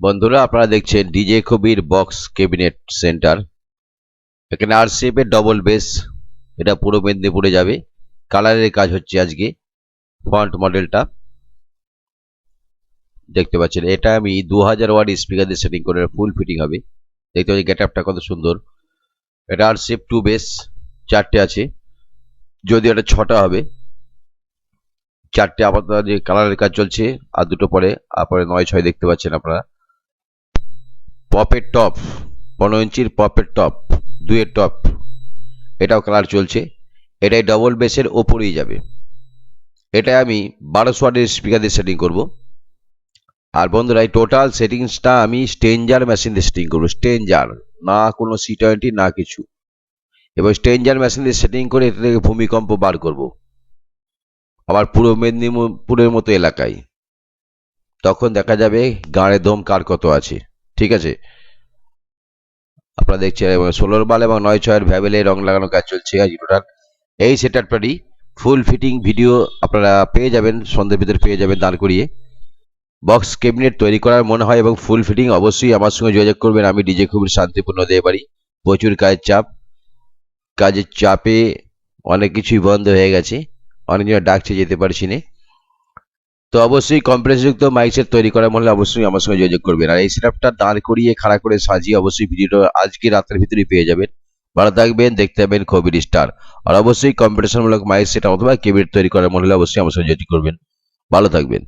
বন্ধুরা, আপনারা দেখছেন DJ Kabir box cabinet centre. এখানে আর এর ডবল বেস এটা পুরো মেদিনীপুরে যাবে। কালারের কাজ হচ্ছে আজকে ফ্রন্ট মডেলটা দেখতে পাচ্ছেন, এটা আমি দু হাজার ওয়াট স্পিকার দিয়ে সেটিং করে ফুল ফিটিং হবে। দেখতে পাচ্ছি গেট আপটা কত সুন্দর। এটা আর সেপ টু বেস চারটে আছে। যদি এটা ছটা হবে। চারটে আপাতত যে কালারের কাজ চলছে, আর দুটো পরে তারপরে নয়, ছয় দেখতে পাচ্ছেন আপনারা। পপের টপ পনেরো ইঞ্চির পপের টপ দুয়ের টপ এটাও কালার চলছে, এটাই ডবল বেসের ওপরেই যাবে। এটা আমি বারোশো ওয়াটের স্পিকার দিয়ে সেটিং করব। আর বন্ধুরা, এই টোটাল সেটিংসটা আমি স্টেঞ্জার মেশিন দিয়ে সেটিং করব। স্টেঞ্জার না কোনো সি টোয়েন্টি না কিছু। এবার স্টেঞ্জার মেশিন দিয়ে সেটিং করে এটা থেকে ভূমিকম্প বার করব। আবার পুরো মেদিনীপুরের মতো এলাকায়। তখন দেখা যাবে গাঁড়ে দম কার কত আছে। ঠিক আছে? আপনারা দেখছেন ষোলোর বাল এবং নয় ছয়ের ভ্যাবেলে রং লাগানো কাজ চলছে এই সেটআপটারই ফুল ফিটিং ভিডিও আপনারা পেয়ে যাবেন, সন্ধ্যের ভিতরে পেয়ে যাবেন দাঁড় করিয়ে। বক্স ক্যাবিনেট তৈরি করার মনে হয় এবং ফুল ফিটিং অবশ্যই আমার সঙ্গে যোগাযোগ করবেন, আমি ডিজে খুবই শান্তিপূর্ণ দিয়ে পারি প্রচুর কাজের চাপ। কাজের চাপে অনেক কিছুই বন্ধ হয়ে গেছে। অনেকজন ডাকছে, যেতে পারছি না। তো অবশ্যই কম্প্রেসযুক্ত মাইক সেট তৈরি করার মনে অবশ্যই আমার সঙ্গে যোগাযোগ করবেন। আর এই সেটআপটা দাঁড় করিয়ে খাড়া করে সাজিয়ে অবশ্যই ভিডিওটা আজকে রাতের ভিতরে পেয়ে যাবেন। ভালো থাকবেন, দেখতে পাবেন কবির স্টার আর অবশ্যই কম্পিটিশনমূলক মাইক সেট অথবা কেবিট তৈরি করার মনে অবশ্যই আমার সঙ্গে যোগাযোগ করবেন। ভালো থাকবেন।